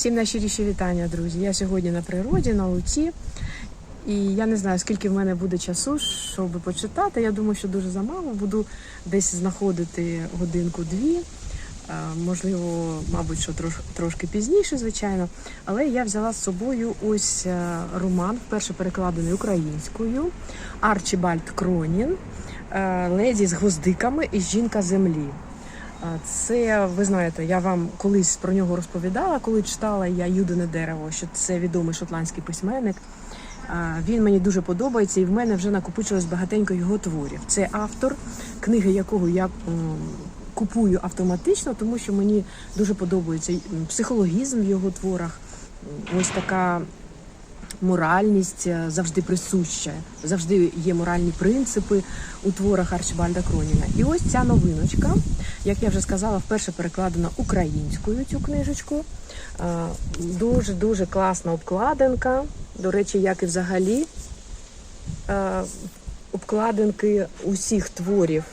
Всім найщиріші вітання, друзі. Я сьогодні на природі, на луці. І я не знаю, скільки в мене буде часу, щоб почитати. Я думаю, що дуже замало. Буду десь знаходити годинку-дві. Можливо, мабуть, що трош, трошки пізніше, звичайно. Але я взяла з собою ось е, роман, вперше перекладений українською. Арчібальд Кронін, е, леді з гвоздиками і жінка землі. Це ви знаєте, я вам колись про нього розповідала, коли читала я Юдине дерево, що це відомий шотландський письменник. Він мені дуже подобається, і в мене вже накопичилось багатенько його творів. Це автор, книги якого я купую автоматично, тому що мені дуже подобається психологізм в його творах. Ось така моральність е, завжди присуща, завжди є моральні принципи у творах Арчибальда Кроніна. І ось ця новиночка, як я вже сказала, вперше перекладена українською цю книжечку. Дуже дуже класна обкладинка. До речі, як і взагалі е, обкладинки усіх творів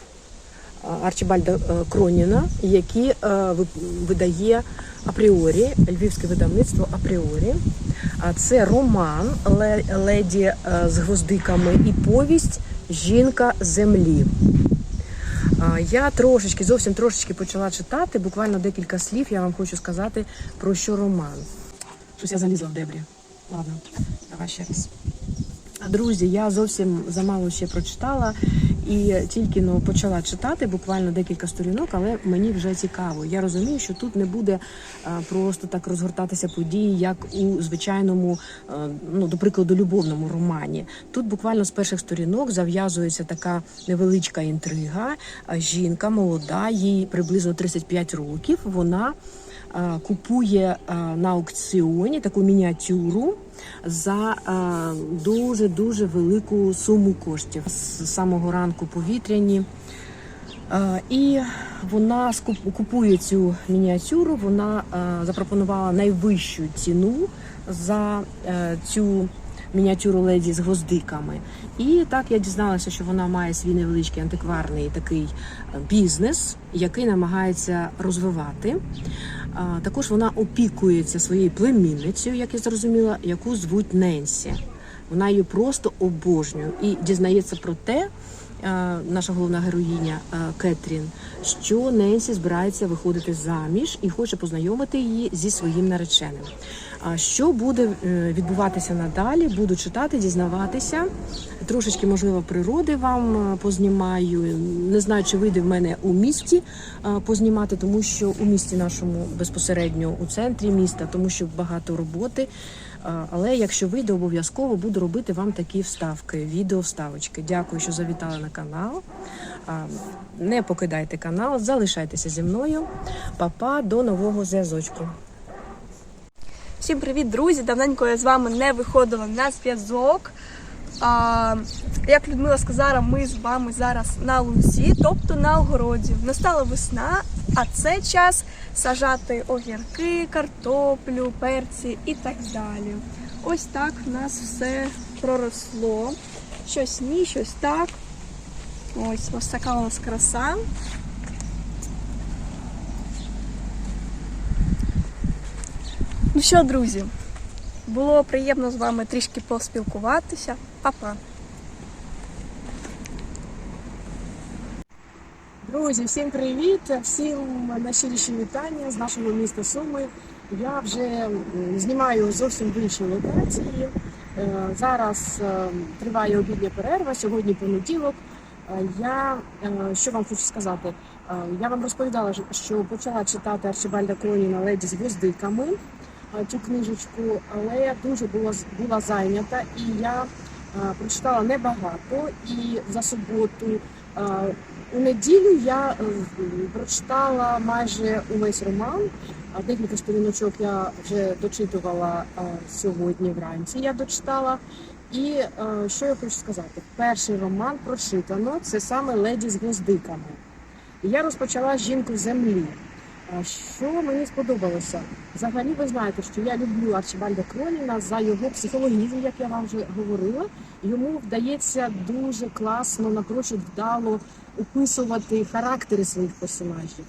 е, Арчибальда е, Кроніна, які е, видає апріорі, львівське видавництво апріорі. Це роман леді е, з гвоздиками і повість Жінка землі. Я трошечки, зовсім трошечки почала читати, буквально декілька слів я вам хочу сказати про що роман. Щось я залізла в дебрі. Ладно, давай ще раз. Друзі, я зовсім замало ще прочитала і тільки ну, почала читати буквально декілька сторінок, але мені вже цікаво. Я розумію, що тут не буде а, просто так розгортатися події, як у звичайному, а, ну до прикладу, любовному романі. Тут буквально з перших сторінок зав'язується така невеличка інтрига. А, Жінка молода, їй приблизно 35 років. Вона купує на аукціоні таку мініатюру за дуже дуже велику суму коштів з самого ранку повітряні. Е, І вона купує цю мініатюру. Вона е, запропонувала найвищу ціну за е, цю мініатюру леді з гвоздиками. І так я дізналася, що вона має свій невеличкий антикварний такий е, бізнес, який намагається розвивати. Також вона опікується своєю племінницею, як я зрозуміла, яку звуть Ненсі. Вона її просто обожнює і дізнається про те, е, наша головна героїня е, Кетрін, що Ненсі збирається виходити заміж і хоче познайомити її зі своїм нареченим. А що буде е, відбуватися надалі? Буду читати, дізнаватися. Трошечки, можливо, природи вам познімаю. Не знаю, чи вийде в мене у місті познімати, тому що у місті нашому безпосередньо у центрі міста, тому що багато роботи. Але якщо вийде, обов'язково буду робити вам такі вставки, відео вставочки. Дякую, що завітали на канал. Не покидайте канал, залишайтеся зі мною. Па-па, до нового зв'язочку. Всім привіт, друзі! Давненько я з вами не виходила на зв'язок. А, як Людмила сказала, ми з вами зараз на лузі, тобто на огороді. Настала весна, а це час сажати огірки, картоплю, перці і так далі. Ось так в нас все проросло. Щось ні, щось так. Ось ось така у нас краса. Ну що, друзі, було приємно з вами трішки поспілкуватися. Па-па! Друзі, всім привіт! Всім найщиріші вітання з нашого міста Суми. Я вже знімаю зовсім в іншій локації. Е, Зараз е, триває обідня перерва. Сьогодні понеділок. Е, Я що вам хочу сказати? Я вам розповідала, що почала читати Арчибальда Кроніна леді з гвоздиками цю книжечку, але я дуже була була зайнята і я прочитала небагато. І за суботу у неділю я е, прочитала майже увесь роман. Декілька сторіночок я вже дочитувала е, сьогодні вранці. Я дочитала. І е, що я хочу сказати? Перший роман прочитано це саме леді з гвоздиками. І я розпочала жінку землі. Що мені сподобалося? Взагалі, ви знаєте, що я люблю Арчибальда Кроніна за його психологізм, як я вам вже говорила. Йому вдається дуже класно, напрочуд вдало описувати характери своїх персонажів,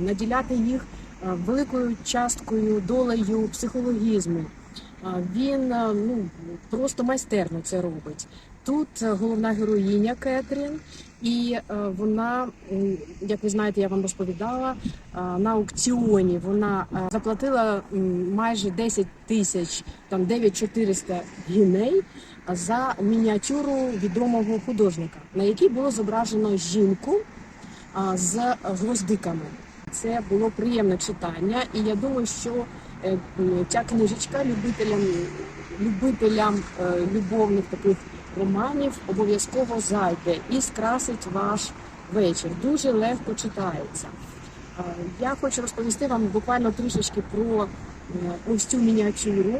наділяти їх е, великою часткою долею психологізму. Е, Він е, ну, просто майстерно це робить. Тут головна героїня Кетрін, і вона, як ви знаєте, я вам розповідала, на аукціоні вона заплатила майже 10 тисяч, там 9400 гіней за мініатюру відомого художника, на якій було зображено жінку з гвоздиками. Це було приємне читання, і я думаю, що е, ця книжечка любителям, любителям е, любовних таких романів обов'язково зайде і скрасить ваш вечір. Дуже легко читається. Я хочу розповісти вам буквально трішечки про е, ось цю мініатюру,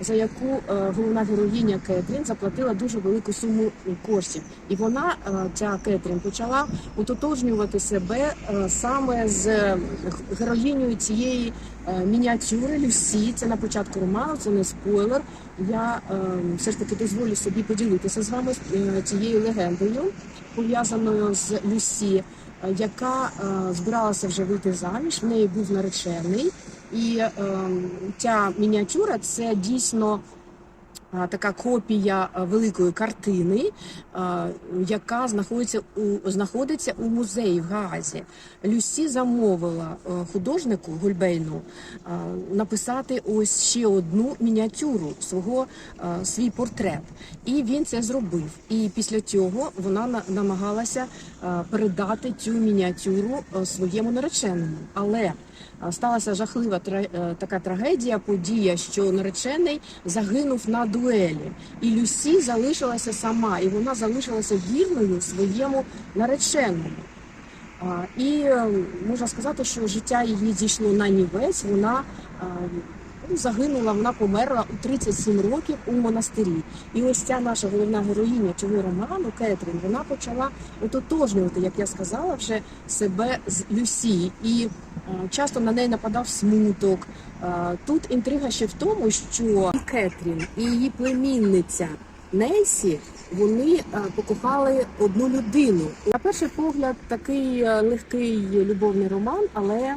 за яку е, головна героїня Кетрін заплатила дуже велику суму коштів. І вона, е, ця Кетрін, почала утотожнювати себе е, саме з героїнею цієї мініатюри Люсі. Це на початку роману, це не спойлер. Я все ж таки дозволю собі поділитися з вами цією легендою, пов'язаною з Люсі яка збиралася вже вийти заміж. В неї був наречений, і е, ця мініатюра це дійсно. е, Така копія е, великої картини, е, яка знаходиться у знаходиться у музеї в Гаазі. Люсі замовила художнику Гульбейну написати ось ще одну мініатюру свого свій портрет, і він це зробив. І після цього вона на- намагалася передати цю мініатюру своєму нареченому. Але сталася жахлива е, така трагедія, подія, що наречений загинув на дуелі, і Люсі залишилася сама, і вона залишилася вірною своєму нареченому. І е, можна сказати, що життя її зійшло на нівець. Вона е, ну, загинула, вона померла у 37 років у монастирі. І ось ця наша головна героїня цього роману Кетрін, вона почала ототожнювати, як я сказала, вже себе з Люсі. І е, часто на неї нападав смуток. Е, Тут інтрига ще в тому, що Кетрін і її племінниця Нейсі вони е, покохали одну людину. На перший погляд, такий легкий любовний роман, але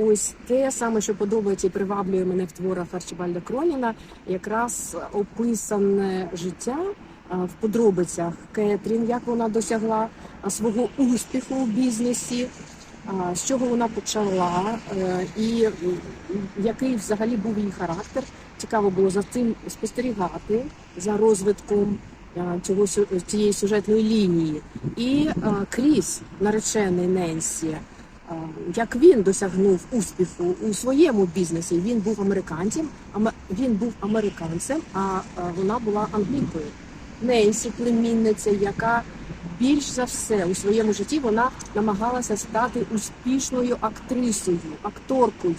ось те саме, що подобається і приваблює мене в творах Арчибальда Кроніна, якраз описане життя е, в подробицях Кетрін, як вона досягла е, свого успіху у бізнесі. З чого вона почала, е, і який взагалі був її характер. Цікаво було за цим спостерігати за розвитком е, цього цієї сюжетної лінії. І е, Кріс, наречений Ненсі, е, як він досягнув успіху у своєму бізнесі. Він був американцем, аме- він був американцем, а е, вона була англійкою. Ненсі, племінниця, яка більш за все у своєму житті вона намагалася стати успішною актрисою, акторкою.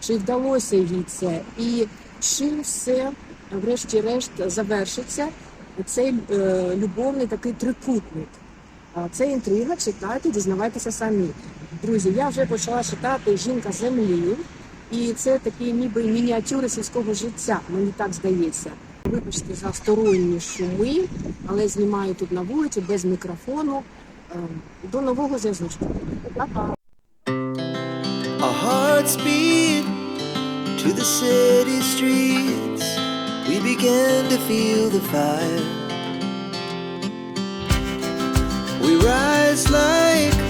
Чи вдалося їй це? І чим все, врешті-решт, завершиться цей е, любовний такий трикутник? Це інтрига, читайте, дізнавайтеся самі. Друзі, я вже почала читати Жінка землі, і це такі ніби мініатюри сільського життя, мені так здається. Вибачте за сторонні шуми, але знімаю тут на вулиці без мікрофону. Е, До нового зв'язку. Па-па! We rise like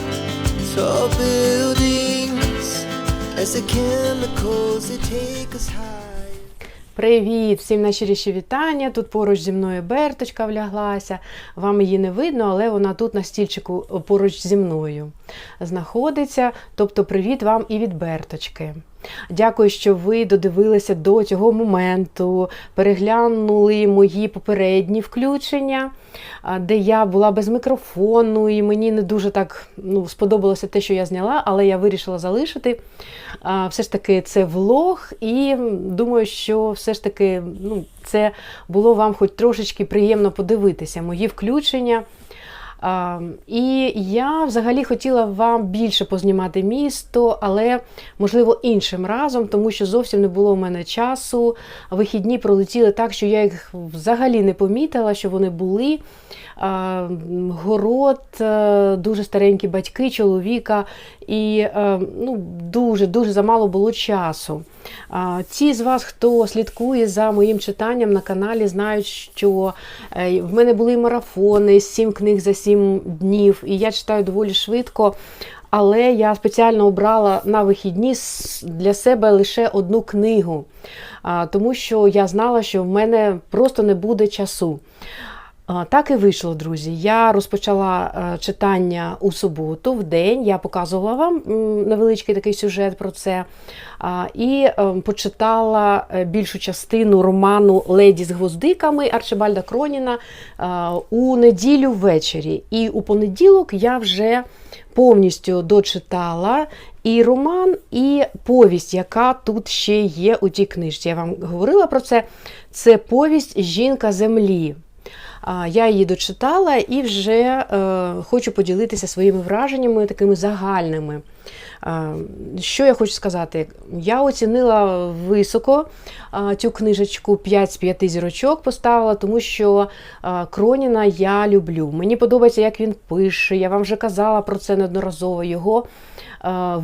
Привіт! Всім найщиріші вітання. Тут поруч зі мною Берточка вляглася. Вам її не видно, але вона тут на стільчику поруч зі мною знаходиться. Тобто, привіт вам і від Берточки. Дякую, що ви додивилися до цього моменту, переглянули мої попередні включення, де я була без мікрофону, і мені не дуже так ну, сподобалося те, що я зняла, але я вирішила залишити. Все ж таки, це влог, і думаю, що все ж таки ну, це було вам хоч трошечки приємно подивитися, мої включення. І я взагалі хотіла вам більше познімати місто, але можливо іншим разом, тому що зовсім не було в мене часу. Вихідні пролетіли так, що я їх взагалі не помітила, що вони були. город, е, дуже старенькі батьки, чоловіка, і е, ну, дуже дуже замало було часу. Ті з вас, хто слідкує за моїм читанням на каналі, знають, що е, в мене були марафони, сім книг за сім днів, і я читаю доволі швидко. Але я спеціально обрала на вихідні для себе лише одну книгу, тому що я знала, що в мене просто не буде часу. Так і вийшло, друзі. Я розпочала е, читання у суботу, в день. Я показувала вам невеличкий такий сюжет про це. І е, почитала е, більшу частину роману Леді з гвоздиками Арчибальда Кроніна у неділю ввечері. І у понеділок я вже повністю дочитала і роман, і повість, яка тут ще є у тій книжці. Я вам говорила про це. Це повість Жінка землі. Я її дочитала і вже е, хочу поділитися своїми враженнями такими загальними. Що я хочу сказати? Я оцінила високо цю книжечку 5 з 5 зірочок поставила, тому що Кроніна я люблю. Мені подобається, як він пише. Я вам вже казала про це неодноразово. Його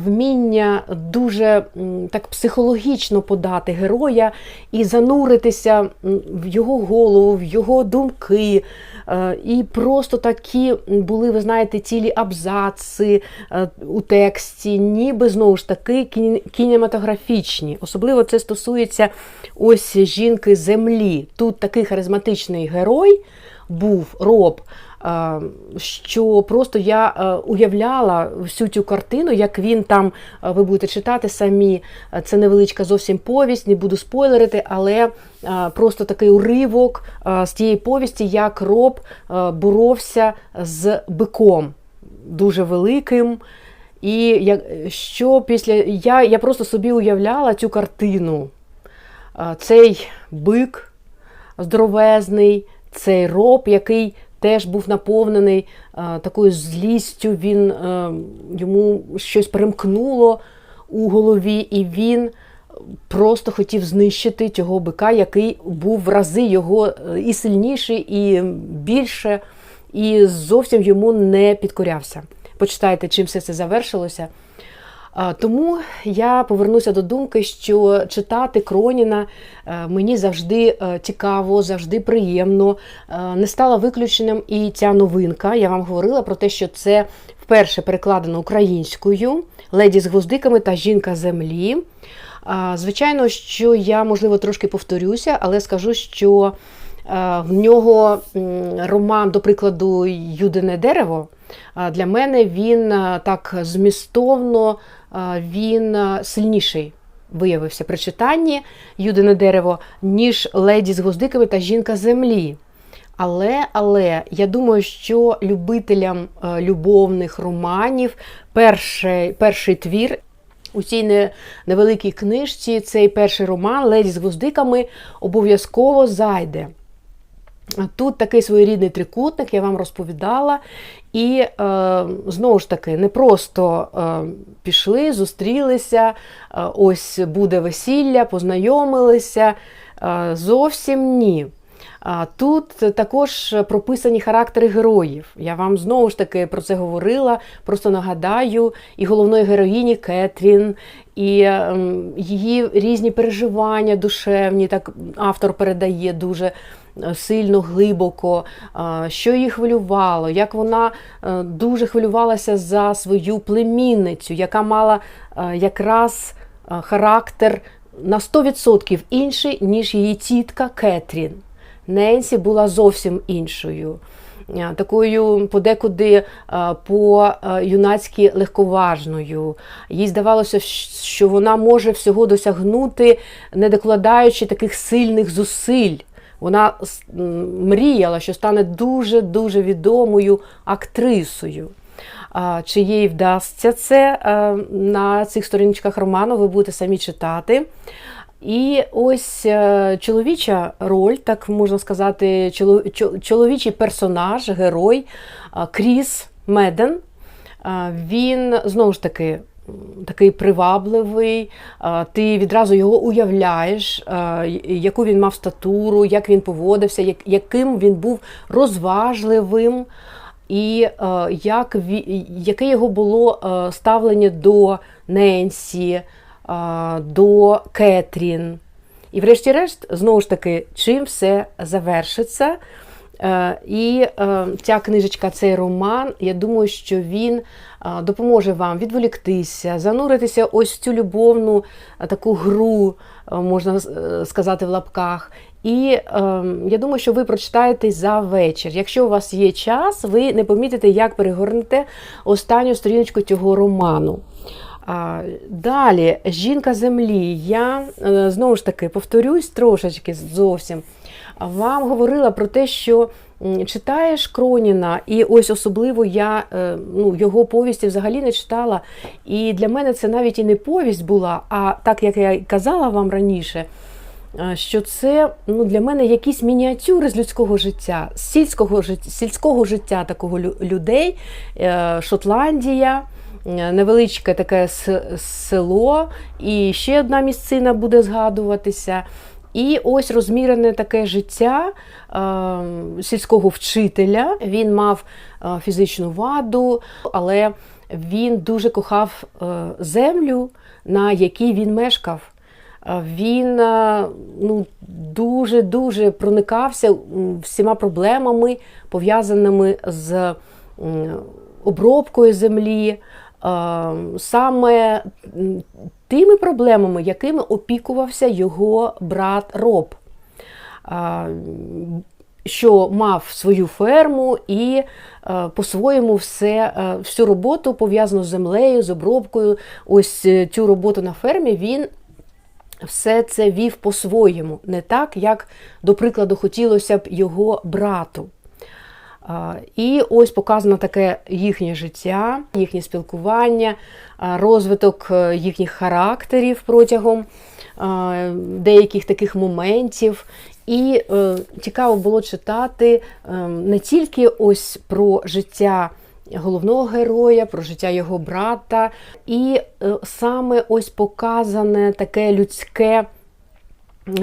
вміння дуже так психологічно подати героя і зануритися в його голову, в його думки. Е, І просто такі були, ви знаєте, цілі абзаци е, у тексті, ніби знову ж таки кінематографічні. Особливо це стосується ось жінки землі. Тут такий харизматичний герой був роб. Е, Що просто я е, уявляла всю цю картину, як він там, е, ви будете читати самі. Це невеличка зовсім повість, не буду спойлерити, але просто такий уривок з тієї повісті, як роб боровся з биком дуже великим. І як, що після я, я просто собі уявляла цю картину. Цей бик здоровезний, цей роб, який теж був наповнений а, такою злістю, він а, йому щось примкнуло у голові, і він просто хотів знищити цього бика, який був в рази його е, і сильніший, і більше, і зовсім йому не підкорявся. Почитайте, чим все це завершилося. Тому я повернуся до думки, що читати Кроніна е, мені завжди е, цікаво, завжди приємно. Е, Не стала виключенням і ця новинка. Я вам говорила про те, що це вперше перекладено українською леді з гвоздиками та жінка землі. Звичайно, що я, можливо, трошки повторюся, але скажу, що в нього роман, до прикладу, Юдине дерево. Для мене він е, так змістовно, е, він е, сильніший виявився при читанні Юдине дерево, ніж леді з гвоздиками та жінка землі. Але, але я думаю, що любителям е, любовних романів перший, перший твір у цій невеликій книжці, цей перший роман Леді з гвоздиками обов'язково зайде. Тут такий своєрідний трикутник, я вам розповідала. І е, знову ж таки, не просто е, пішли, зустрілися, е, ось буде весілля, познайомилися. Е, зовсім ні. Тут також прописані характери героїв. Я вам знову ж таки про це говорила. Просто нагадаю і головної героїні Кетрін, і ем, її різні переживання душевні. Так автор передає дуже сильно, глибоко, е, що її хвилювало, як вона е, дуже хвилювалася за свою племінницю, яка мала е, якраз е, характер на 100% інший, ніж її тітка Кетрін. Ненсі була зовсім іншою. Е, Такою подекуди е, по-юнацьки легковажною. Їй здавалося, що вона може всього досягнути, не докладаючи таких сильних зусиль. Вона мріяла, що стане дуже-дуже відомою актрисою. Чи їй вдасться це е, на цих сторіночках роману, ви будете самі читати. І ось е, чоловіча роль, так можна сказати, чоловічий персонаж, герой е, Кріс Меден. Він знову ж таки такий привабливий, ти відразу його уявляєш, яку він мав статуру, як він поводився, яким він був розважливим, і як, яке його було ставлення до Ненсі, до Кетрін. І врешті-решт, знову ж таки, чим все завершиться. І ця книжечка, цей роман, я думаю, що він допоможе вам відволіктися, зануритися ось в цю любовну таку гру, можна е, сказати, в лапках. І е, я думаю, що ви прочитаєте за вечір. Якщо у вас є час, ви не помітите, як перегорнете останню сторіночку цього роману. А, Далі, жінка землі. Я е, знову ж таки повторюсь трошечки зовсім. Вам говорила про те, що читаєш Кроніна, і ось особливо я е, ну, його повісті взагалі не читала. І для мене це навіть і не повість була, а так як я казала вам раніше. е, Що це ну, для мене якісь мініатюри з людського життя, з сільського життя, сільського життя такого людей, Е, Шотландія, невеличке таке село, і ще одна місцина буде згадуватися. І ось розмірене таке життя е, сільського вчителя. Він мав е, фізичну ваду, але він дуже кохав е, землю, на якій він мешкав. Е, Він ну, дуже-дуже проникався всіма проблемами, пов'язаними з обробкою землі, саме тими проблемами, якими опікувався його брат Роб, що мав свою ферму і е, по-своєму все, е, всю роботу пов'язану з землею, з обробкою. Ось е, цю роботу на фермі він все це вів по-своєму, не так, як, до прикладу, хотілося б його брату. І ось показано таке їхнє життя, їхнє спілкування, розвиток е, їхніх характерів протягом деяких таких моментів. І е, цікаво було читати е, не тільки ось про життя головного героя, про життя його брата, і саме ось показане таке людське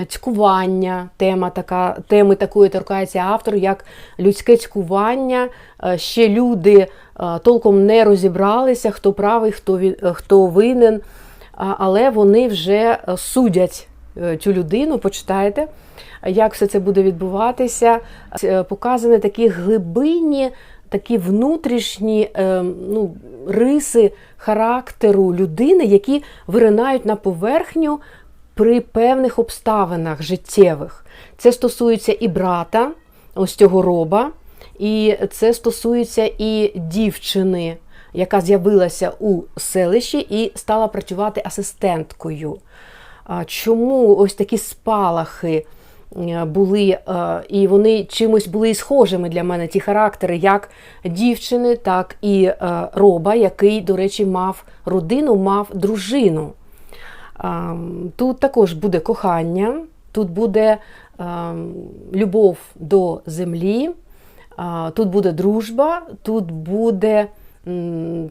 цькування, тема така, теми такої торкається автор, як людське цькування. Е, Ще люди е, толком не розібралися, хто правий, хто, е, хто винен, але вони вже судять цю людину, почитайте, як все це буде відбуватися. Показані такі глибинні, такі внутрішні ну, риси характеру людини, які виринають на поверхню при певних обставинах життєвих. Це стосується і брата, ось цього роба, і це стосується і дівчини, яка з'явилася у селищі і стала працювати асистенткою. Чому ось такі спалахи е, були, е, і вони чимось були схожими для мене, ті характери, як дівчини, так і е, роба, який, до речі, мав родину, мав дружину. Тут також буде кохання, тут буде любов до землі, тут буде дружба, тут буде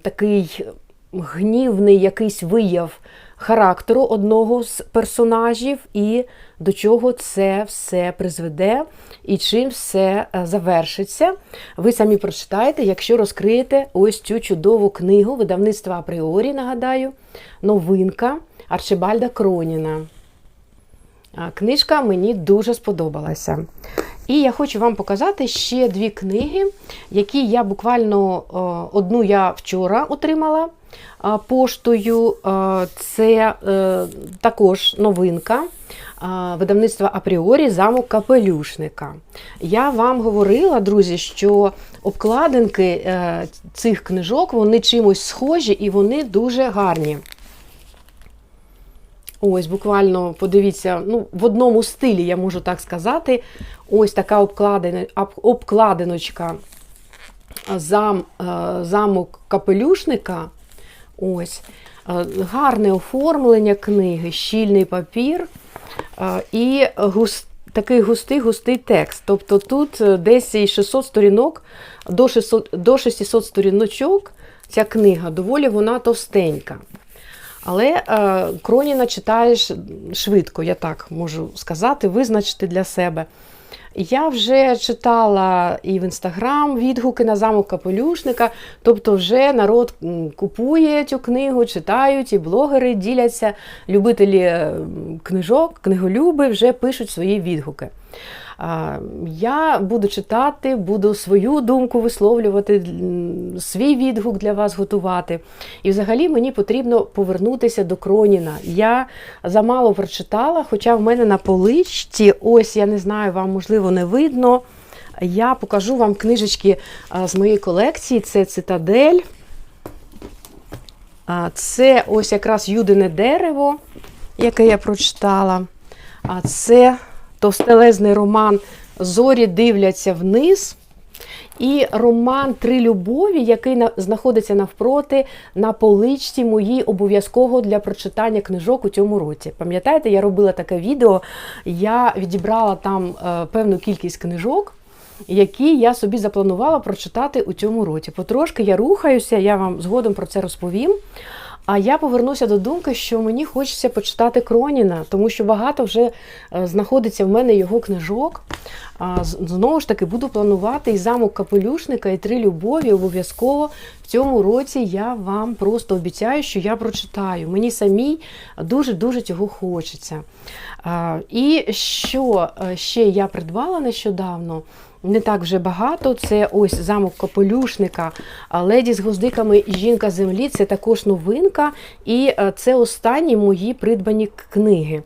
такий гнівний якийсь вияв характеру одного з персонажів, і до чого це все призведе, і чим все е, завершиться. Ви самі прочитаєте, якщо розкриєте ось цю чудову книгу видавництва Апріорі, нагадаю, новинка Арчибальда Кроніна. Книжка мені дуже сподобалася. І я хочу вам показати ще дві книги, які я буквально е, одну я вчора отримала поштою. Це е, також новинка видавництва Апріорі замок Капелюшника. Я вам говорила, друзі, що обкладинки е, цих книжок вони чимось схожі і вони дуже гарні. Ось, буквально подивіться, ну, в одному стилі, я можу так сказати. Ось така обкладиночка зам, е, замок капелюшника. Ось. Е, Гарне оформлення книги, щільний папір е, і гус, такий густий-густий текст. Тобто тут е, десь і 600 сторінок, до 600, до 600 сторіночок ця книга, доволі вона товстенька. Але е, Кроніна читаєш швидко, я так можу сказати, визначити для себе. Я вже читала і в інстаграм відгуки на замок капелюшника, тобто вже народ купує цю книгу, читають, і блогери діляться, любителі е, книжок, книголюби вже пишуть свої відгуки. Я буду читати, буду свою думку висловлювати, свій відгук для вас готувати. І взагалі мені потрібно повернутися до Кроніна. Я замало прочитала, хоча в мене на поличці, ось я не знаю, вам можливо не видно. Я покажу вам книжечки з моєї колекції. Це Цитадель. Це ось якраз Юдине дерево, яке я прочитала. А це товстелезний роман Зорі дивляться вниз. І роман Три любові, який на- знаходиться навпроти на поличці моїй обов'язково для прочитання книжок у цьому році. Пам'ятаєте, я робила таке відео, я відібрала там е, певну кількість книжок, які я собі запланувала прочитати у цьому році. Потрошки я рухаюся, я вам згодом про це розповім. А я повернуся до думки, що мені хочеться почитати Кроніна, тому що багато вже е, знаходиться в мене його книжок. Знову ж таки, буду планувати і замок капелюшника, і три любові. Обов'язково в цьому році я вам просто обіцяю, що я прочитаю. Мені самій дуже-дуже цього хочеться. І що е, ще я придбала нещодавно? Не так вже багато. Це ось замок Капелюшника, леді з гвоздиками і жінка землі. Це також новинка, і е, це останні мої придбані книги.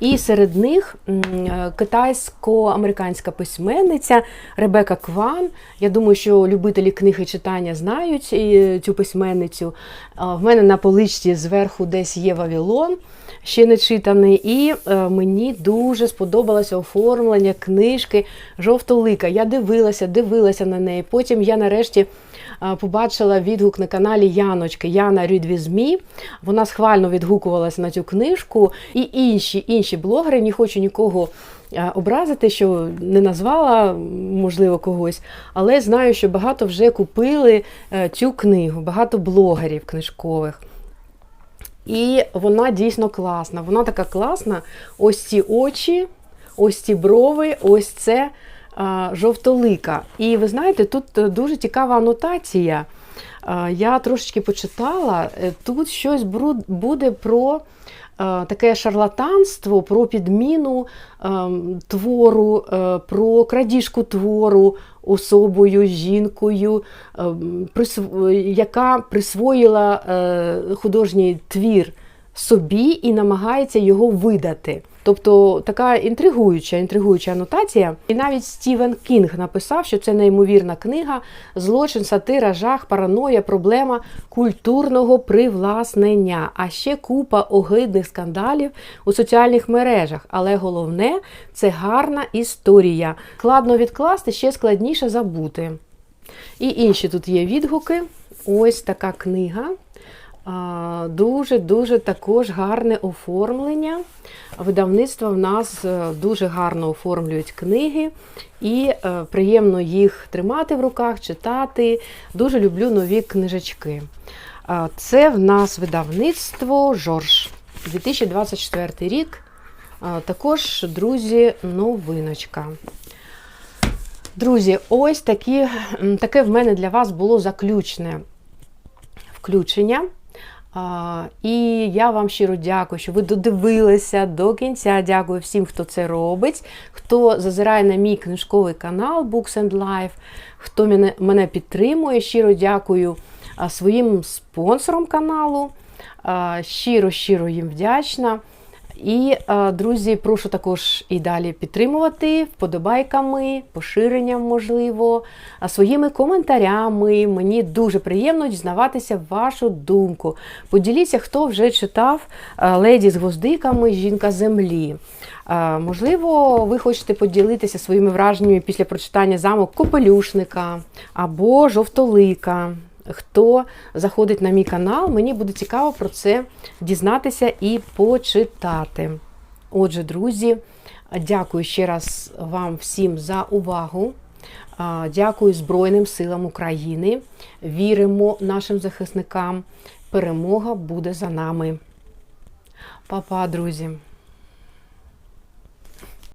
І серед них е, китайсько-американська письменниця Ребека Кван. Я думаю, що любителі книги читання знають е, цю письменницю. В мене на поличці зверху десь є Вавилон, ще не читаний. І е, мені дуже сподобалося оформлення книжки Жовтолика. Я дивилася, дивилася на неї. Потім я нарешті побачила відгук на каналі Яночки Яна Рідвізмі. Вона схвально відгукувалася на цю книжку. І інші інші блогери, не хочу нікого образити, що не назвала, можливо, когось, але знаю, що багато вже купили е, цю книгу, багато блогерів книжкових. І вона дійсно класна. Вона така класна. Ось ці очі, ось ці брови, ось це жовтолика. І ви знаєте, тут е, дуже цікава анотація. Я трошечки почитала. Е, Тут щось буде про. е, Таке шарлатанство про підміну ем, твору, про крадіжку твору особою, жінкою, ем, яка присвоїла художній твір собі і намагається його видати. Тобто така інтригуюча, інтригуюча анотація. І навіть Стівен Кінг написав, що це неймовірна книга, злочин, сатира, жах, параноя, проблема культурного привласнення, а ще купа огидних скандалів у соціальних мережах. Але головне це гарна історія. Складно відкласти, ще складніше забути. І інші тут є відгуки. Ось така книга. Дуже-дуже також гарне оформлення. Видавництва в нас е, дуже гарно оформлюють книги, і е, приємно їх тримати в руках, читати. Дуже люблю нові книжечки. Це в нас видавництво Жорж 2024 рік. Також, друзі, новиночка. Друзі, ось такі, таке в мене для вас було заключне включення. І я вам щиро дякую, що ви додивилися до кінця. Дякую всім, хто це робить, хто зазирає на мій книжковий канал Books and Life, хто мене, мене підтримує. Щиро дякую своїм спонсорам каналу. А, Щиро, щиро їм вдячна. І, е, друзі, прошу також і далі підтримувати вподобайками, поширенням, можливо, своїми коментарями. Мені дуже приємно дізнаватися вашу думку. Поділіться, хто вже читав е, Леді з гвоздиками Жінка землі. Е, Можливо, ви хочете поділитися своїми враженнями після прочитання замок Копелюшника або Жовтолика. Хто заходить на мій канал, мені буде цікаво про це дізнатися і почитати. Отже, друзі, дякую ще раз вам всім за увагу. Дякую Збройним силам України. Віримо нашим захисникам. Перемога буде за нами. Па-па, друзі!